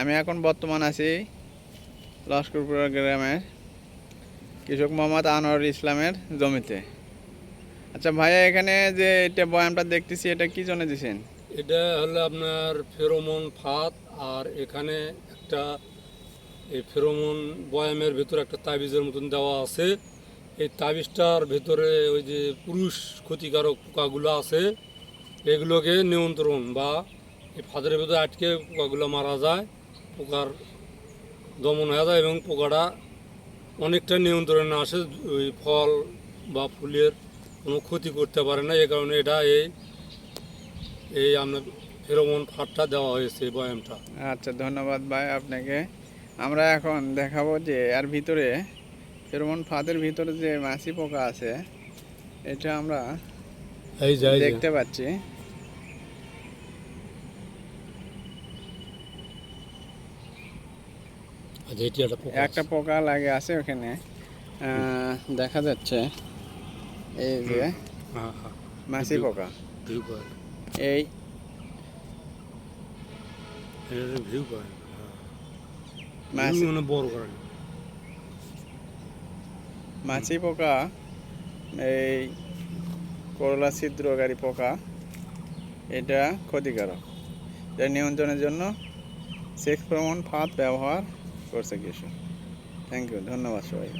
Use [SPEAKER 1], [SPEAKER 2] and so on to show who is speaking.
[SPEAKER 1] আমি এখন বর্তমান আছি লস্করপুরা গ্রামের কৃষক মোহাম্মদ আনোয়ার ইসলামের জমিতে। আচ্ছা ভাইয়া, এখানে যে এটা বয়ামটা দেখতেছি, এটা কি জন্য দিছেন?
[SPEAKER 2] এটা হলো আপনার ফেরোমন ফাত আর এখানে একটা এই ফেরোমন বয়ামের ভিতরে একটা তাবিজের মতন দেওয়া আছে। এই তাবিজটার ভিতরে ওই যে পুরুষ ক্ষতিকারক পোকাগুলো আছে, এগুলোকে নিয়ন্ত্রণ বা এই ফাঁদের ভিতরে আটকে পোকাগুলো মারা যায়। পোকার দমন হয়ে যায় এবং পোকাটা অনেকটা নিয়ন্ত্রণে আসে ওই ফল বা ফুলের কোনো ক্ষতি করতে পারে না। এই কারণে এটা এই এই আপনার ফেরোমন ফাটটা দেওয়া হয়েছে বয়ামটা।
[SPEAKER 1] আচ্ছা ধন্যবাদ ভাই আপনাকে। আমরা এখন দেখাবো যে এর ভিতরে ফেরোমন ফাঁদের ভিতরে যে মাছি পোকা আছে এটা আমরা দেখতে পাচ্ছি
[SPEAKER 2] আচ্ছা এটি একটা পোকা
[SPEAKER 1] লাগে আছে ওখানে। আহ, দেখা যাচ্ছে। এই যে
[SPEAKER 2] হ্যাঁ হ্যাঁ
[SPEAKER 1] মাছি পোকা। এই।
[SPEAKER 2] পয়েন্ট
[SPEAKER 1] মাছি
[SPEAKER 2] মানে
[SPEAKER 1] পোকা এই করলা ছিদ্রকারী পোকা এটা ক্ষতিকারক। এটা নিয়ন্ত্রণের জন্য সেক্স প্রমণ ফাঁদ ব্যবহার করছে কিছু থ্যাংক ইউ ধন্যবাদ সবাই